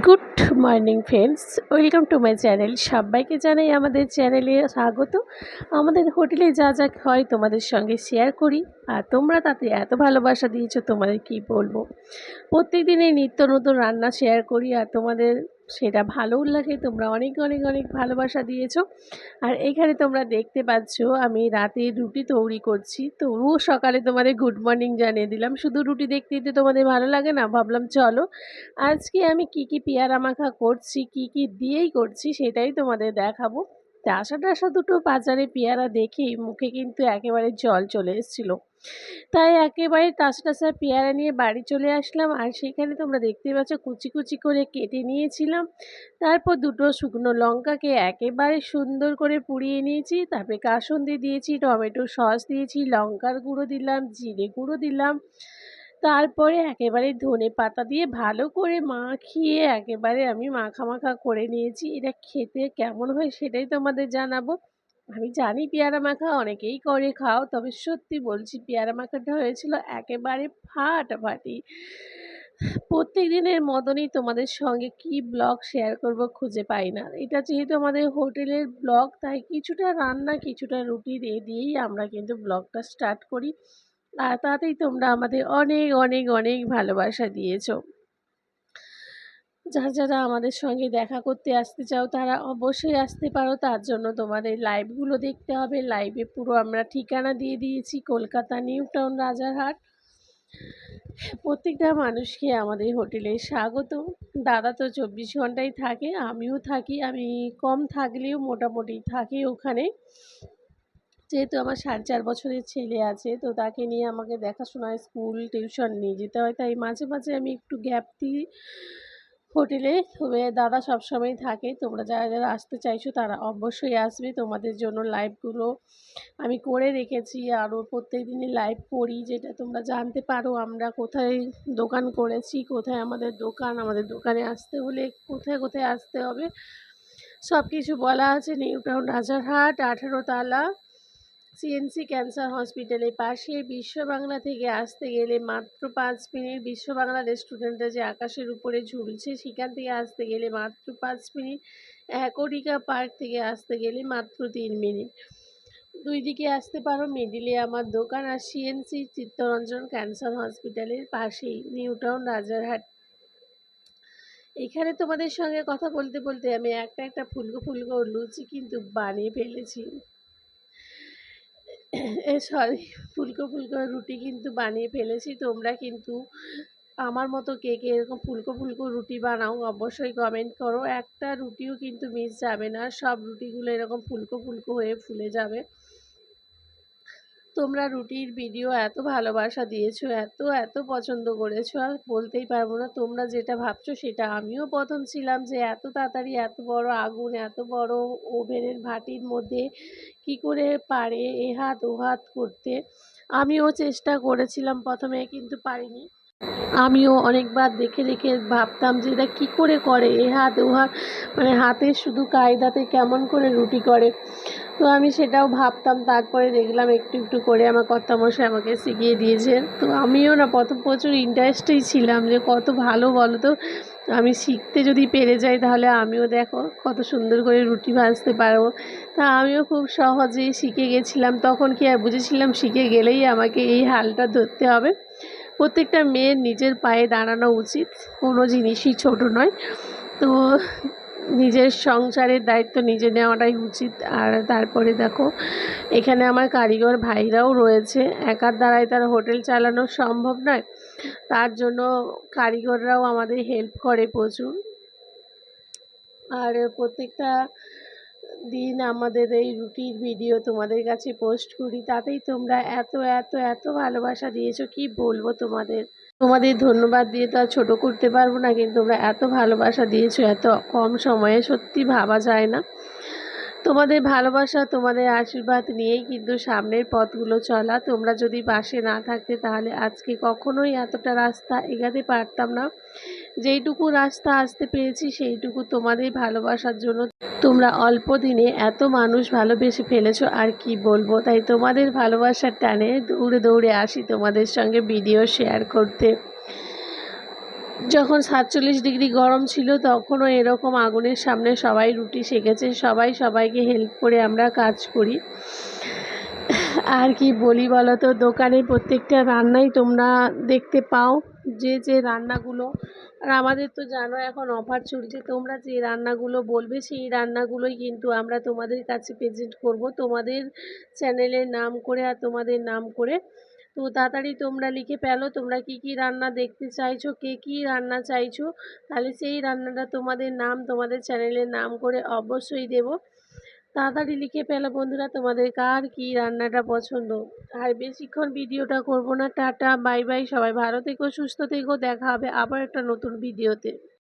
Good morning friends, welcome to my channel. সবাইকে জানাই আমাদের চ্যানেলে স্বাগত। আমাদের হোটেলে যা যা হয় তোমাদের সঙ্গে শেয়ার করি। আর তোমরা তাতে এত ভালোবাসা দিয়েছ, তোমাদের কি বলব? প্রত্যেক দিনই নিত্য নতুন রান্না শেয়ার করি। আর তোমাদের সেটা ভালোও লাগে তোমরা অনেক অনেক অনেক ভালোবাসা দিয়েছ। আর এখানে তোমরা দেখতে পাচ্ছ, আমি রাতে রুটি তৈরি করছি। তবুও সকালে তোমাদের গুড মর্নিং জানিয়ে দিলাম। শুধু রুটি দেখতে দিতে তোমাদের ভালো লাগে না? ভাবলাম চলো। আজকে আমি কি কি পেয়ারা মাখা করছি, কি কি দিয়েই করছি সেটাই তোমাদের দেখাবো। টাসা টাসা দুটো বাজারে পেয়ারা দেখেই মুখে কিন্তু একেবারে জল চলে এসেছিল। তাই একেবারে টাসা টাসা পেয়ারা নিয়ে বাড়ি চলে আসলাম। আর সেখানে তোমরা দেখতে পাচ্ছ কুচি কুচি করে কেটে নিয়েছিলাম। তারপর দুটো শুকনো লঙ্কাকে একেবারে সুন্দর করে পুড়িয়ে নিয়েছি। তারপরে কাসুন্দি দিয়েছি, টমেটো সস দিয়েছি, লঙ্কার গুঁড়ো দিলাম, জিরে গুঁড়ো দিলাম। তারপরে একেবারে ধনে পাতা দিয়ে ভালো করে মাখিয়ে একেবারে আমি মাখা মাখা করে নিয়েছি। এটা খেতে কেমন হয় সেটাই তোমাদের জানাব। আমি জানি পেয়ারা মাখা অনেকেই করে খাও, তবে সত্যি বলছি পেয়ারা মাখাটা হয়েছিল একেবারে ফাটাফাটি। প্রত্যেক দিনের মতনই তোমাদের সঙ্গে কি ব্লগ শেয়ার করব খুঁজে পাই না। এটা যেহেতু আমাদের হোটেলের ব্লগ, তাই কিছুটা রান্না, কিছুটা রুটি দিয়ে দিয়েই আমরা কিন্তু ব্লগটা স্টার্ট করি। আর তাতেই তোমরা আমাদের অনেক অনেক অনেক ভালোবাসা দিয়েছ। যারা যারা আমাদের সঙ্গে দেখা করতে আসতে চাও, তারা অবশ্যই আসতে পারো। তার জন্য তোমাদের লাইভগুলো দেখতে হবে। লাইভে পুরো আমরা ঠিকানা দিয়ে দিয়েছি, কলকাতা নিউ টাউন রাজারহাট। প্রত্যেকটা মানুষকে আমাদের হোটেলে স্বাগত দাদা তো চব্বিশ ঘন্টাই থাকে, আমিও থাকি। আমি কম থাকলেও মোটামুটি থাকি ওখানে। যেহেতু আমার সাড়ে চার বছরের ছেলে আছে, তো তাকে নিয়ে আমাকে দেখাশোনায় স্কুল টিউশন নিয়ে যেতে হয়। তাই মাঝে মাঝে আমি একটু গ্যাপ দিই। হোটেলে তবে দাদা সবসময় থাকে। তোমরা যারা যারা আসতে চাইছো তারা অবশ্যই আসবে। তোমাদের জন্য লাইভগুলো আমি করে রেখেছি। আরও প্রত্যেক দিনই লাইভ করি। যেটা তোমরা জানতে পারো, আমরা কোথায় দোকান করেছি, কোথায় আমাদের দোকান, আমাদের দোকানে আসতে হলে কোথায় কোথায় আসতে হবে। সব কিছু বলা আছে। নিউ টাউন রাজারহাট, আঠেরো তালা। সিএনসি ক্যান্সার হসপিটালের পাশে বিশ্ব বাংলা থেকে আসতে গেলে মাত্র পাঁচ মিনিট বিশ্ব বাংলা রেস্টুরেন্টটা যে আকাশের উপরে ঝুলছে, সেখান থেকে আসতে গেলে মাত্র পাঁচ মিনিট। অ্যাকোরিকা পার্ক থেকে আসতে গেলে মাত্র তিন মিনিট। দুই দিকে আসতে পারো মিডিলে আমার দোকান আর সিএনসি চিত্তরঞ্জন ক্যান্সার হসপিটালের পাশেই নিউ টাউন রাজারহাট। এখানে তোমাদের সঙ্গে কথা বলতে বলতে আমি একটা একটা ফুলকো ফুলকো লুচি কিন্তু বানিয়ে ফেলেছি। সরি, ফুলকো ফুলকো রুটি কিন্তু বানিয়ে ফেলেছি। তোমরা কিন্তু আমার মতো কে কে এরকম ফুলকো ফুলকো রুটি বানাও অবশ্যই কমেন্ট করো। একটা রুটিও কিন্তু মিস যাবে না। সব রুটিগুলো এরকম ফুলকো ফুলকো হয়ে ফুলে যাবে। তোমরা রুটির ভিডিও এত ভালোবাসা দিয়েছ, এত এত পছন্দ করেছ, আর বলতেই পারব না তোমরা যেটা ভাবছ সেটা। আমিও প্রথম ছিলাম যে এত তাড়াতাড়ি, এত বড় আগুন, এত বড় ওভেনের ভাটির মধ্যে কি করে পারে এ হাত, ও হাত করতে। আমিও চেষ্টা করেছিলাম প্রথমে কিন্তু পারিনি। আমিও অনেকবার দেখে দেখে ভাবতাম যে এটা কী করে করে এ হাত, ও হাত মানে হাতের শুধু কায়দাতে কেমন করে রুটি করে। তো আমি সেটাও ভাবতাম, তারপরে দেখলাম একটু একটু করে আমার কর্তামশাই আমাকে শিখিয়ে দিয়েছেন। তো আমিও না, প্রথম প্রচুর ইন্টারেস্টেই ছিলাম যে কত ভালো বলো তো, আমি শিখতে যদি পেরে যাই তাহলে আমিও দেখো কত সুন্দর করে রুটি ভাজতে পারব। তা আমিও খুব সহজেই শিখে গেছিলাম, তখন কি আর বুঝেছিলাম, শিখে গেলেই আমাকে এই হালটা ধরতে হবে। প্রত্যেকটা মেয়ের নিজের পায়ে দাঁড়ানো উচিত, কোনো জিনিসই ছোট নয়। তো নিজের সংসারের দায়িত্ব নিজে নেওয়াটাই উচিত। আর তারপরে দেখো, এখানে আমার কারিগর ভাইরাও রয়েছে। একার দ্বারাই তার হোটেল চালানো সম্ভব নয়। তার জন্য কারিগররাও আমাদের হেল্প করে প্রচুর। আর প্রত্যেকটা দিন আমাদের এই রুটির ভিডিও তোমাদের কাছে পোস্ট করি। তাতেই তোমরা এত এত এত ভালোবাসা দিয়েছ। কি বলব তোমাদের? তোমাদের ধন্যবাদ দিয়ে তো আর ছোটো করতে পারব না, কিন্তু তোমরা এত ভালোবাসা দিয়েছ, এত কম সময়ে সত্যি ভাবা যায় না। তোমাদের ভালোবাসা, তোমাদের আশীর্বাদ নিয়েই কিন্তু সামনের পথগুলো চলা। তোমরা যদি পাশে না থাকতে, তাহলে আজকে কখনোই এতটা রাস্তা এগাতে পারতাম না। যেইটুকু রাস্তা আসতে পেরেছি, সেইটুকু তোমাদের ভালোবাসার জন্য তোমরা অল্প দিনে এত মানুষ ভালোবেসে ফেলেছো, আর কি বলব? তাই তোমাদের ভালোবাসার টানে দৌড়ে দৌড়ে আসি তোমাদের সঙ্গে ভিডিও শেয়ার করতে। যখন সাতচল্লিশ ডিগ্রি গরম ছিল, তখনও এরকম আগুনের সামনে সবাই রুটি সেকেছে, সবাই সবাইকে হেল্প করে আমরা কাজ করি। আর কি বলি বলো তো দোকানে প্রত্যেকটা রান্নাই তোমরা দেখতে পাও। যে যে রান্নাগুলো। আর আমাদের তো জানো এখন অফার চলছে, তোমরা যে রান্নাগুলো বলবে সেই রান্নাগুলোই কিন্তু আমরা তোমাদের কাছে প্রেজেন্ট করব। তোমাদের চ্যানেলের নাম করে আর তোমাদের নাম করে। তো তাড়াতাড়ি তোমরা লিখে ফেলো, তোমরা কি কি রান্না দেখতে চাইছো, কে, কী রান্না চাইছো, তাহলে সেই রান্নাটা তোমাদের নাম, তোমাদের চ্যানেলের নাম করে অবশ্যই দেবো। তাড়াতাড়ি লিখে ফেলো বন্ধুরা, তোমাদের কার কি রান্নাটা পছন্দ? আর বেশিক্ষণ ভিডিওটা করব না, টাটা, বাই বাই, সবাই ভালো থেকো, সুস্থ থেকো, দেখা হবে আবার একটা নতুন ভিডিওতে।